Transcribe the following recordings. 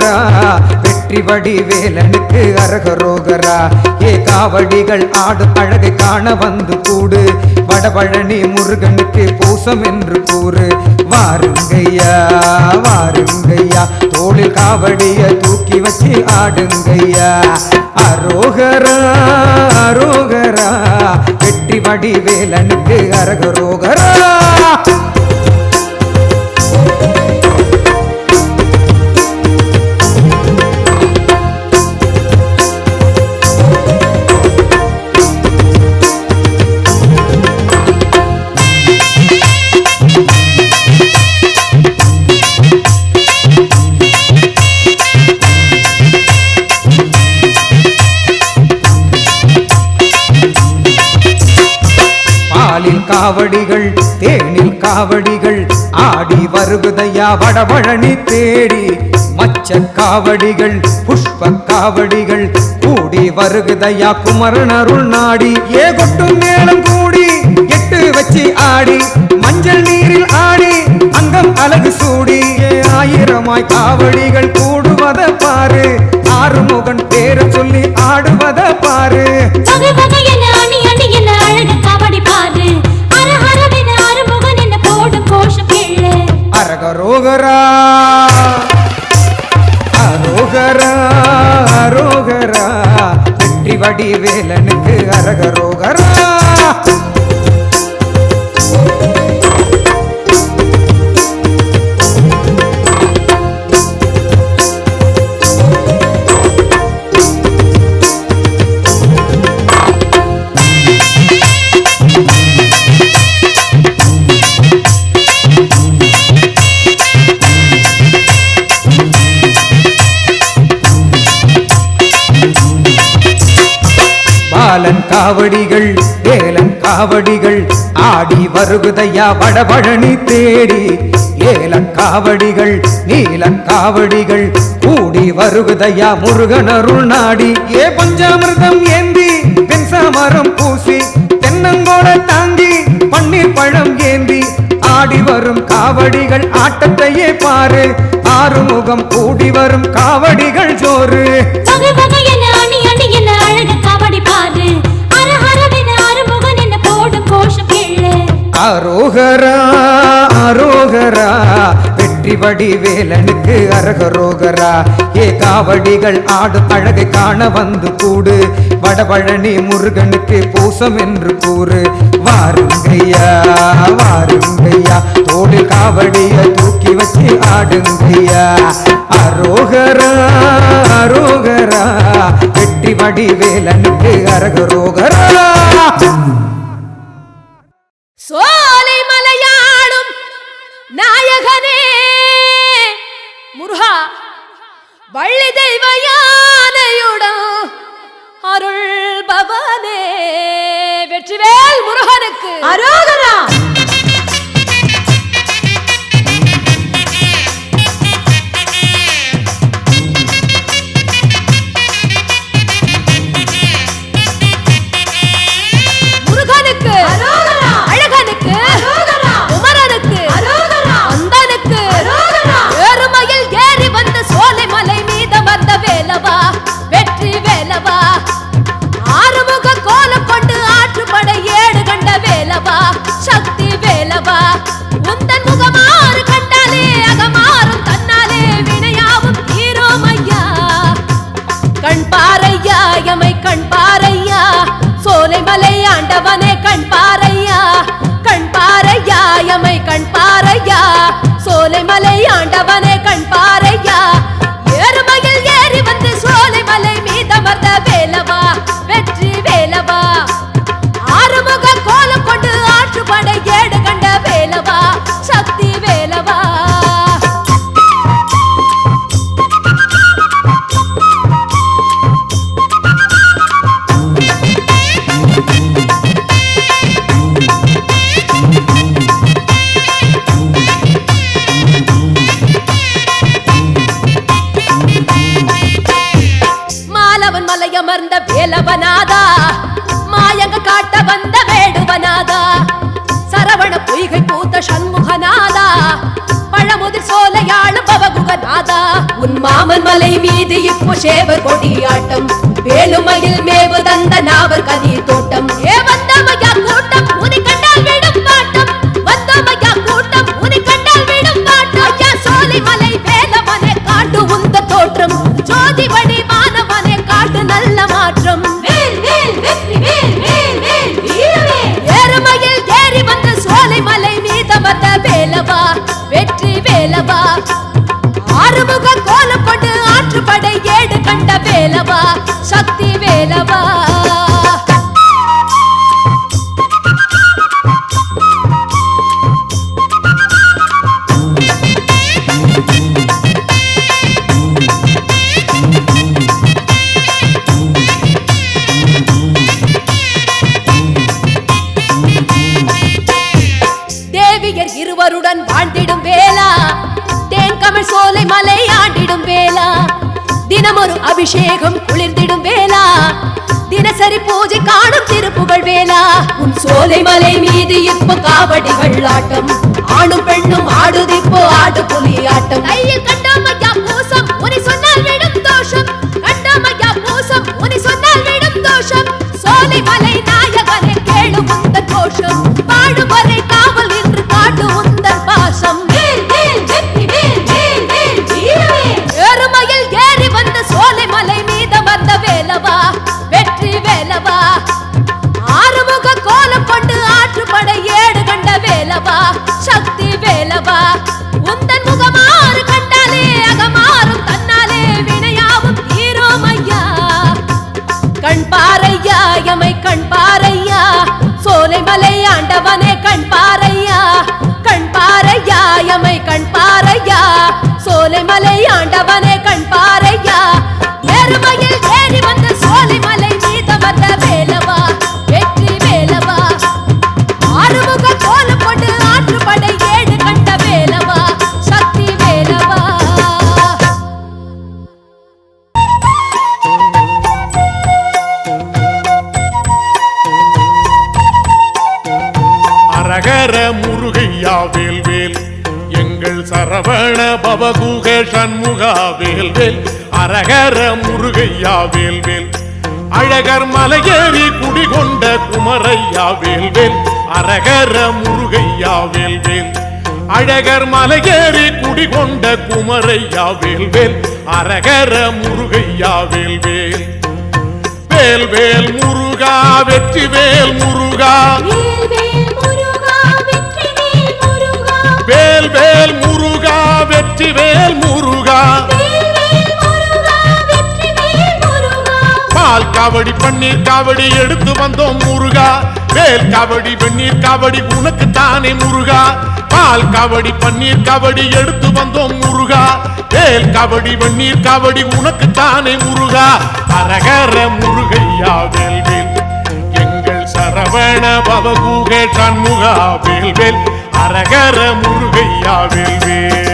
அரோகரா வெற்றி வடிவேலனுக்கு அரகரோகரா. ஏ காவடிகள் ஆடு அழகை காண வந்து கூடு. வடபழனி முருகனுக்கு பூசம் என்று கூறு. வாருங்கய்யா வாருங்கய்யா. தோளில் காவடிய தூக்கி வச்சு ஆடுங்கய்யா. அரோகரா அரோகரா. வெற்றி வடிவேலனுக்கு அரகரோகரா. காவடிகள் தேனில் காவடிகள் ஆடி வருகுதையா வடபழனி தேடி. மச்ச காவடிகள் புஷ்ப காவடிகள் கூடி வருகுதையா குமரன் அருள் நாடி. ஏ கொட்டும் மேளம் கூடி எட்டு வச்சு ஆடி. மஞ்சள் நீரில் ஆடி அங்கம் அழகு சூடி. ஏ ஆயிரமாய் காவடிகள் கூடுவத பாரு. பாலன் காவடிகள் ஏலன் காவடிகள் ஆடி வருகுதையா வடபழனி தேடி. ஏலன் காவடிகள் நீலன் காவடிகள் கூடி வருகுதையா முருகனருள் நாடி. ஏ பஞ்சாமிர்தம் ஏந்தி பென்சாமரம் பூசி தென்னங்கோட தாங்கி பன்னீர் பழம் ஏந்தி. ஆடி வரும் காவடிகள் ஆட்டத்தையே பாரு. ஆறுமுகம் கூடி வரும் காவடிகள் ஜோறு அரோகரா அரோகரா வெற்றி வடிவேலனுக்கு அரகரோகரா. ஏ காவடிகள் ஆடும் அழகை காண வந்து கூடு. வடபழனி முருகனுக்கு பூசம் என்று கூறு. வாருங்கையா வாருங்கையா தோடு காவடிய தூக்கி வச்சு ஆடுங்கையா அரோகரா அரோகரா வெற்றி வடி வேலனுக்கு அரகரோகரா. சோலை மலையாளும் நாயகனே. முருகா வள்ளி தெய்வ யானையுடன் அருள் பவனே வெற்றிவேல் முருகனுக்கு. அரோகரா சோலை மலை ஆண்டவனே. மாலவன் மலையமர்ந்த வேலவனாதா? மாயங்க காட்ட வந்த வேடுவனாதா? சரவண பொய்கை பூத்த சண்முகநாதா? பழமுதிர் சோலையாளும் பவகுகநாதா? உன் மாமன் மலை மீது இப்போ சேவர் கொடியாட்டம். வேலுமையில் மேவு தந்த நாவர் கதிர் தோட்டம். ஏ வந்த இருவருடன் வாழ்ந்திடும் வேளா தேன்கமழ் சோலை மலை ஆண்டிடும் வேளா. தினமொரு அபிஷேகம் குளிர்ந்திடும் வேளா. தினசரி பூஜை காணும் திருப்புகழ் வேளா. உன் சோலை மலை மீது இப்போ காவடிகள் ஆட்டம். ஆணும் பெண்ணும் ஆடுதிப்போ ஆடு புலி ஆட்டம் கையில் கண்டாமையா சண்முகா வேல்வேல் அரகர முருகையா வேல்வேல் அழகர் மலையேறி குடிகொண்ட குமரையா வேல்வேல் அரகர முருகையா வேல்வேல் அழகர் மலையேறி குடிகொண்ட குமரையா அரகர முருகையா வேல் வேல் முருகா வெற்றி வேல் முருகா. வேல் வேல் முருகா வெற்றி வேல் முருகா. வேல் வேல் முருகா வெற்றி வேல் காவடி பன்னீர் காவடி எடுத்து வந்தோம் முருகா. வேல் காவடி வெந்நீர் காவடி உனக்கு தானே முருகா. பால் காவடி பன்னீர் காவடி எடுத்து வந்தோம் முருகா. வேல் காவடி வெந்நீர் காவடி உனக்கு தானே முருகா. அரகர முருகையா வேல் வேல். எங்கள் சரவண பவகூக சண்முகா வேல் வேல். அரகர முருகையா வேல் வேல்.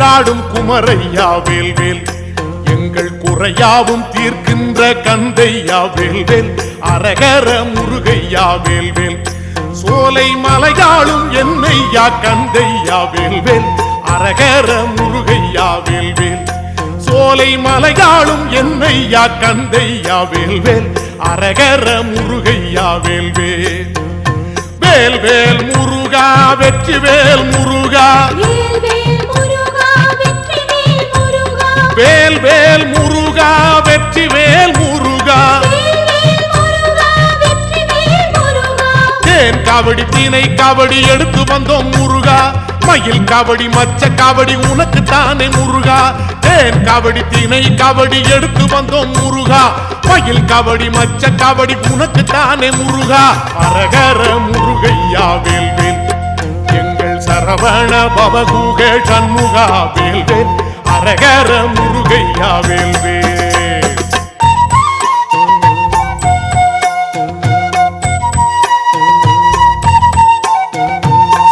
குன்றாடும் குமரையா வேல்வேல் எங்கள் குறையாவும் தீர்க்கின்ற கந்தையா வேல்வேல் அரகர முருகையா வேல்வேல் சோலை மலையாளும் என்னையா கந்தையா வேல்வேல் அரகர முருகையா வேல்வேல் சோலை மலையாளும் என்னையா கந்தையா வேல்வேல் அரகர முருகையா வேல்வேல் வேல்வேல் முருகா வெற்றி வேல் முருகா. வேல் வேல் முருகா வெற்றி வேல் முருகா. தேன் காவடி தீனை காவடி எடுத்து வந்தோம் முருகா. மயில் காவடி மச்ச காவடி உனக்கு தானே முருகா. தேன் காவடி தீனை காவடி எடுத்து வந்தோம் முருகா. மயில் காவடி மச்ச காவடி உனக்கு தானே முருகா. அரகர முருகையா வேல்வேல் எங்கள் சரவண பவகுக சண்முகா வேல்வேல் அரகர முருகையா வேல்வேல்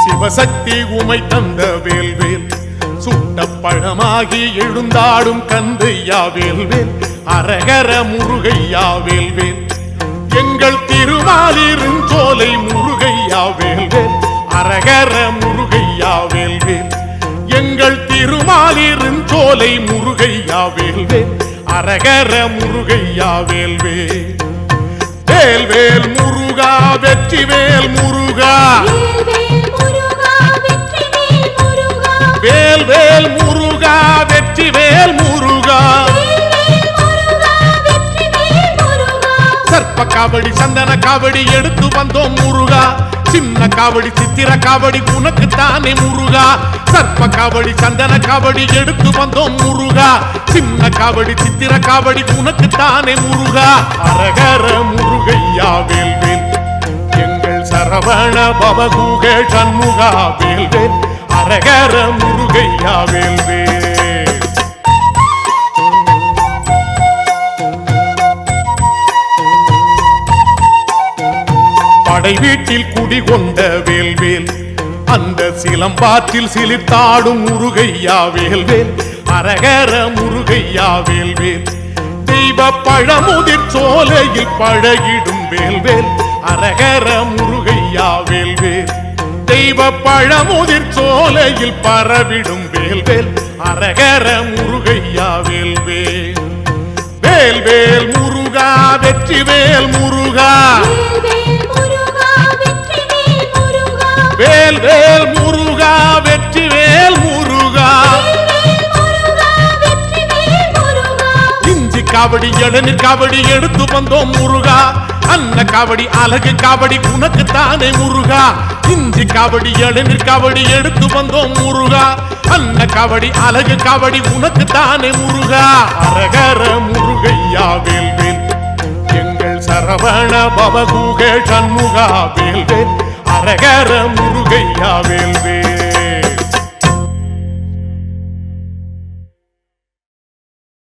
சிவசக்தி உமை தந்த வேல்வேல் சுட்ட பழமாகி எழுந்தாடும் கந்தையா வேல்வேல் அரகர முருகையா வேல்வேல். எங்கள் திரு திருமாலிருஞ்சோலை முருகையா வேல்வேல் அரகர முருகையா வேல்வேல். எங்கள் திருமாலிருஞ்சோலை முருகையா வேல்வேல் அரகர முருகையா வேல்வேல் வேல்வேல் முருகா வெற்றிவேல் முருகா. வேல்வேல் முருகா வெற்றிவேல் முருகா. சர்ப்ப காவடி சந்தன காவடி எடுத்து வந்தோம் முருகா. சின்ன காவடி சித்திர காவடி உனக்கு தானே முருகா. சர்ப்ப காவடி சந்தன காவடி எடுத்து வந்தோம் முருகா. சின்ன காவடி சித்திர காவடி உனக்கு தானே முருகா. அரகர முருகையா வேல்வேல் எங்கள் சரவண பவகுக சண்முகா வேல்வேல் அரகர முருகையா வேல்வேல் படை வீட்டில் குடிகொண்ட வேல்வேல். அந்த சிலம்பாற்றில் சிலிர்த்தாடும் முருகையா வேல்வேல். அரகர முருகையா வேல்வேல். தெய்வ பழமுதிர் சோலையில் பழகிடும் வேல்வேல். அரகர முருகையா வேல்வேல். தெய்வ பழமுதிர் சோலையில் பரவிடும் வேல்வேல். அரகர முருகையா வேல்வேல். வேல்வேல் முருகா வெற்றிவேல் முருகா. வேல்வேல். முருகா வேல் வேல் முருகா வெற்றி வேல் முருகா. இஞ்சி காவடி எழுநீர் காவடி எடுத்து வந்தோம் முருகா. அன்ன காவடி அழகு காவடி உனக்கு தானே முருகா. இஞ்சி காவடி எழுநீர் காவடி எடுத்து வந்தோம் முருகா. அன்ன காவடி அழகு காவடி உனக்கு தானே முருகா. அரகர முருகையா வேல்வேல் எங்கள் சரவண பவகுக சண்முகா வேல்வேல் அரகர முருகையா வேல்வேல்